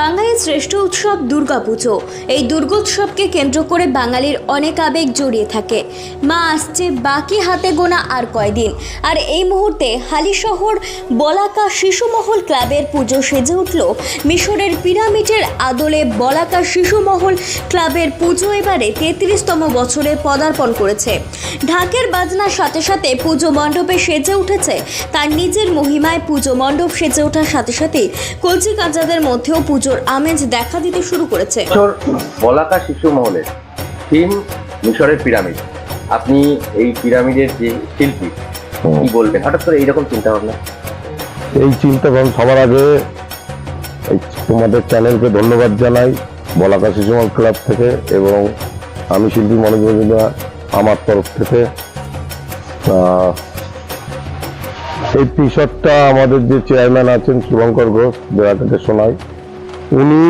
বাঙালির শ্রেষ্ঠ উৎসব দুর্গাপুজো। এই দুর্গোৎসবকে কেন্দ্র করে বাঙালির অনেক আবেগ জড়িয়ে থাকে। মা আসছে বাকি হাতে গোনা আর কয়দিন। আর এই মুহূর্তে হালিশহর বলাকা শিশুমহল ক্লাবের পুজো সেজে উঠল। মিশরের পিরামিডের আদলে বলাকা শিশুমহল ক্লাবের পুজো এবারে তেত্রিশতম বছরে পদার্পণ করেছে। ঢাকের বাজনার সাথে সাথে পুজো মণ্ডপে সেজে উঠেছে। তার নিজের মহিমায় পুজো মণ্ডপ সেজে ওঠার সাথে সাথে কলচি কাঁচাদের মধ্যেও পুজোর আমেজ দেখা দিতে শুরু করেছে। বলাকা শিশু মহলের থিম মিশরের পিরামিড। আপনি এই পিরামিডের যে শিল্পী কি বলবেন? হঠাৎ করে এইরকম চিন্তা ভাবনা এই চিন্তা ভাবনা সবার আগে তোমাদের চ্যানেলকে ধন্যবাদ জানাই বলাকা শিশুমল ক্লাব থেকে এবং আমি শিল্পী মনোজ মজুমদার আমার তরফ থেকে। আহ, এই টি শার্টটা আমাদের যে চেয়ারম্যান আছেন শুভঙ্কর ঘোষ বেড়াটাকে শোনাই। উনি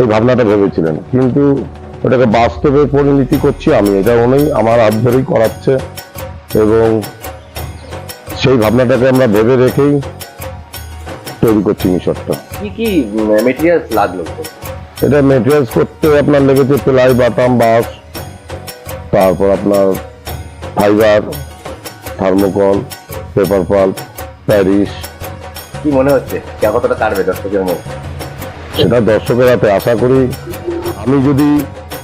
এই ভাবনাটা ভেবেছিলেন। কিন্তু ওটাকে বাস্তবে পরিণতি করছি আমি এটা উনি আমার হাত ধরেই করাচ্ছে এবং সেই ভাবনাটাকে আমরা ভেবে রেখেই তৈরি করছি মিশরটা। কি কি মেটেরিয়ালস লাগল? এটা মেটেরিয়ালস করতে আপনার লেগেছে প্লাই বাটাম বাঁশ তারপর আপনার fibre thermocol paper pulp Paris কি মনে হচ্ছে? কতটা কাটবে দর্শকের মধ্যে সেটা দর্শকের হাতে আশা করি আমি যদি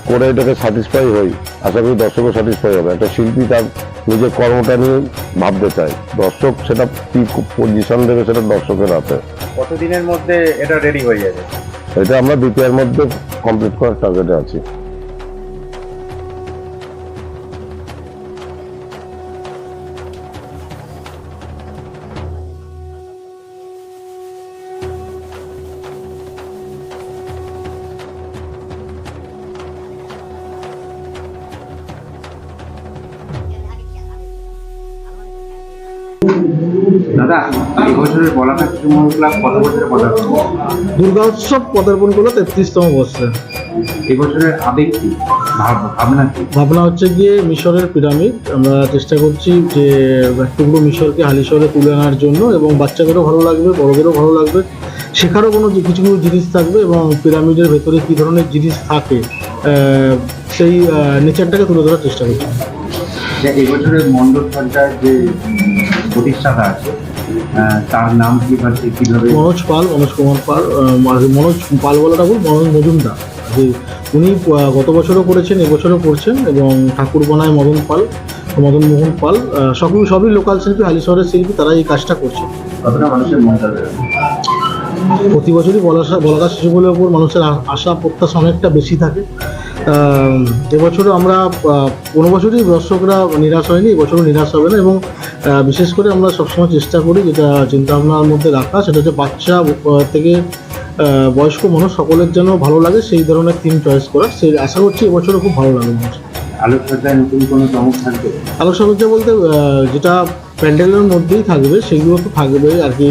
করে এটাকে স্যাটিসফাই হই আশা করি দর্শকও স্যাটিসফাই হবে। একটা শিল্পী তার নিজের কর্মটা নিয়ে ভাবতে চায়। দর্শক সেটা কি পজিশন দেবে সেটা দর্শকের হাতে। কতদিনের মধ্যে এটা রেডি হয়ে যাবে? এটা আমরা দ্বিতীয়ের মধ্যে কমপ্লিট করার টার্গেটে আছি। দাদা এই বছরের বলাকা শিশু ক্লাব কত বছরে পদার্পণ? দুর্গা উৎসব পদার্পণ করল তেত্রিশতম বর্ষে এই বছরের আবেগ কি? ভাবনা ভাবনা হচ্ছে গিয়ে মিশরের পিরামিড। আমরা চেষ্টা করছি যে টুকরো মিশরকে হালিশহরে তুলে আনার জন্য এবং বাচ্চাদেরও ভালো লাগবে বড়দেরও ভালো লাগবে। শেখারও কোনো কিছু কিছু জিনিস থাকবে এবং পিরামিডের ভেতরে কী ধরনের জিনিস থাকে সেই নেচারটাকে তুলে ধরার চেষ্টা করছি। যে এই বছরের মণ্ডপ যে প্রতিষ্ঠাতা আছে। তার নাম কি বা সে কীভাবে মনোজ পাল মনোজ কুমার পাল মনোজ পাল বলাটা ভুল মনোজ মজুমদার। যে উনি গত বছরও করেছেন এবছরও করছেন এবং ঠাকুর বনায় মদন পাল মদন মোহন পাল সকল সবই লোকাল শিল্পী হালিশহরের শিল্পী তারা এই কাজটা করছে কতটা মানুষের মন প্রতি বছরই বলাকা শিশুগুলোর উপর মানুষের আশা প্রত্যাশা অনেকটা বেশি থাকে। এবছরও আমরা কোনো বছরই দর্শকরা নিরাশ হয়নি এবছরও নিরাশ হবে না এবং বিশেষ করে আমরা সবসময় চেষ্টা করি যেটা চিন্তাভাবনার মধ্যে রাখা সেটা হচ্ছে বাচ্চা থেকে বয়স্ক মানুষ সকলের যেন ভালো লাগে সেই ধরনের থিম চয়েস করা সেই আশা করছি এবছরও খুব ভালো লাগবে। মানুষের আলোকসজ্জায় নতুন কোনো চমক থাকবে? আলোকসজ্জা বলতে যেটা প্যান্ডেলের মধ্যেই থাকবে সেগুলো তো থাকবে আর কি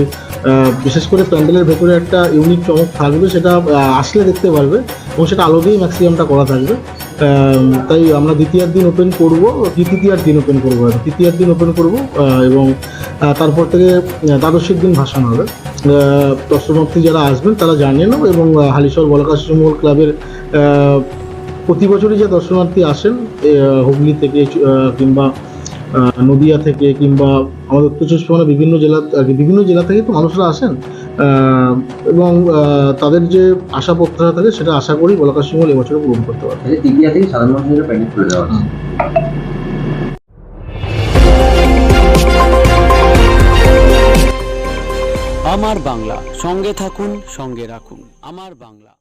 বিশেষ করে প্যান্ডেলের ভেতরে একটা ইউনিক চমক থাকবে সেটা আসলে দেখতে পারবে এবং সেটা আলো দিয়েই ম্যাক্সিমামটা করা থাকবে তাই আমরা দ্বিতীয়ার দিন ওপেন করব তৃতীয়ার দিন ওপেন করব আর। তৃতীয়ার দিন ওপেন করব এবং তারপর থেকে দ্বাদশীর দিন ভাসান হবে দর্শনার্থী যারা আসবেন তারা জানেনও এবং আহ, হালিশহর বলাকা শিশুমহল ক্লাবের প্রতি বছরই যে দর্শনার্থী আসেন হুগলি থেকে কিংবা নদিয়া থেকে কিংবা আমাদের উত্তর চব্বিশ পরগনা বিভিন্ন জেলা আর কি বিভিন্ন জেলা থেকে তো মানুষরা আসেন। আহ, এবং আহ, তাদের যে আশা প্রত্যাশা থাকে সেটা আশা করি বলাকা সিংহল এবছরও পূরণ করতে পারবে। সাধারণ মানুষের প্যাকেট খুলে দেওয়া আমার বাংলা সঙ্গে থাকুন সঙ্গে রাখুন। আমার বাংলা।